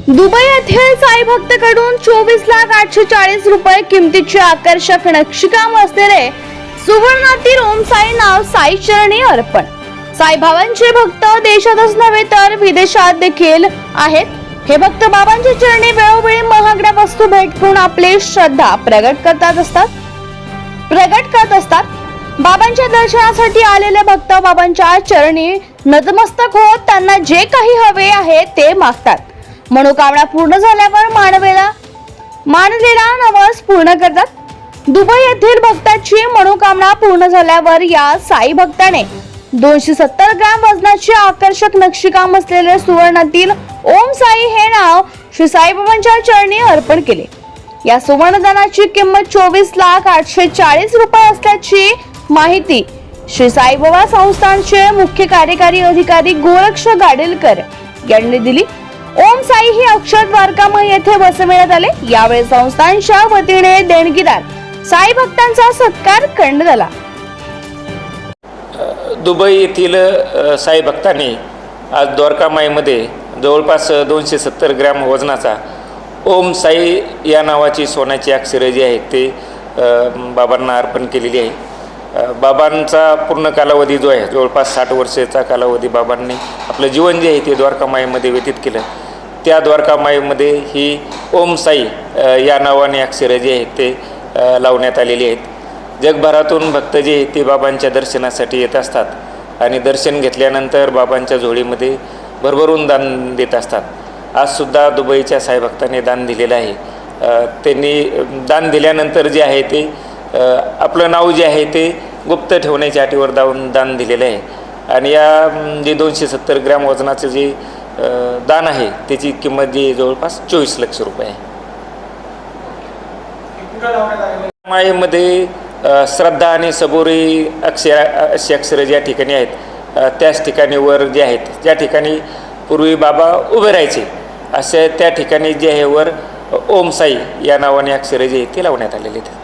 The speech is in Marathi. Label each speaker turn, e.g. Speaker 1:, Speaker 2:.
Speaker 1: दुबई येथील साई भक्तकडून चोवीस लाख आठशे चाळीस रुपये किमतीचे आकर्षक नक्षीकाम असलेले सुवर्णातील ओम साई नाव साई चरणी अर्पण. साईबाबांचे भक्त देशातच नव्हे तर विदेशात देखील आहेत. हे भक्त बाबांच्या चरणी वेळोवेळी महागड्या वस्तू भेट करून आपली श्रद्धा प्रगट करतात असतात. प्रगट करत असतात. बाबांच्या दर्शनासाठी आलेले भक्त बाबांच्या चरणी नतमस्तक होत त्यांना जे काही हवे आहे ते मागतात. मनोकामना पूर्ण झाल्यावर मानवेला मानलेला नवस पूर्ण करतात. दुबई येथील भक्ताची मनोकामना पूर्ण झाल्यावर या साई भक्ताने दोनशे सत्तर ग्रॅम वजनाचे आकर्षक नक्षीकाम असलेले सुवर्णातील ओम साई हे नाव श्री साईबाबांच्या चरणी अर्पण केले. या सुवर्णदानाची किंमत चोवीस लाख आठशे चाळीस रुपये असल्याची माहिती श्री साईबाबा संस्थानचे मुख्य कार्यकारी अधिकारी गोरक्ष गाडेलकर यांनी दिली. ओम साई ही अक्षर द्वारकामय येथे बसविण्यात आले. यावेळी संस्थानच्या वतीने देणगीदार साई भक्तांचा सत्कार करण्यात आला.
Speaker 2: दुबई येथील साई भक्तांनी आज द्वारकामाईमध्ये जवळपास दोनशे सत्तर ग्रॅम वजनाचा ओम साई या नावाची सोन्याची अक्षरं जी आहेत ते बाबांना अर्पण केलेली आहे. बाबांचा पूर्ण कालावधी जो आहे जवळपास साठ वर्षाचा कालावधी बाबांनी आपलं जीवन जे आहे ते द्वारकामाईमध्ये व्यतीत केलं. त्या द्वारकामाईमध्ये ही ओम साई या नावाने अक्षरं जी आहेत ते लावण्यात आलेली आहेत. जगभरातून भक्त जे ते बाबांच्या दर्शनासाठी येत असतात आणि दर्शन घेतल्यानंतर बाबांच्या झोळीमध्ये भरभरून दान देत असतात. आजसुद्धा दुबईच्या साईभक्तांनी दान दिलेलं आहे. त्यांनी दान दिल्यानंतर जे आहे ते आपलं नाव जे आहे ते गुप्त ठेवण्याच्या अटीवर दान दान दिलेलं आहे. आणि या जे दोनशे सत्तर ग्रॅम वजनाचं जे दान आहे त्याची किंमत जी जवळपास चोवीस लक्ष रुपये आहे. मायेमध्ये श्रद्धा आणि सबोरी अक्षर अशी अक्षरं ज्या ठिकाणी आहेत त्याच ठिकाणी वर जे आहेत ज्या ठिकाणी पूर्वी बाबा उभे राहायचे. असे त्या ठिकाणी जे आहे वर ओम साई या नावाने अक्षरं जे आहेत ते लावण्यात आलेले आहेत.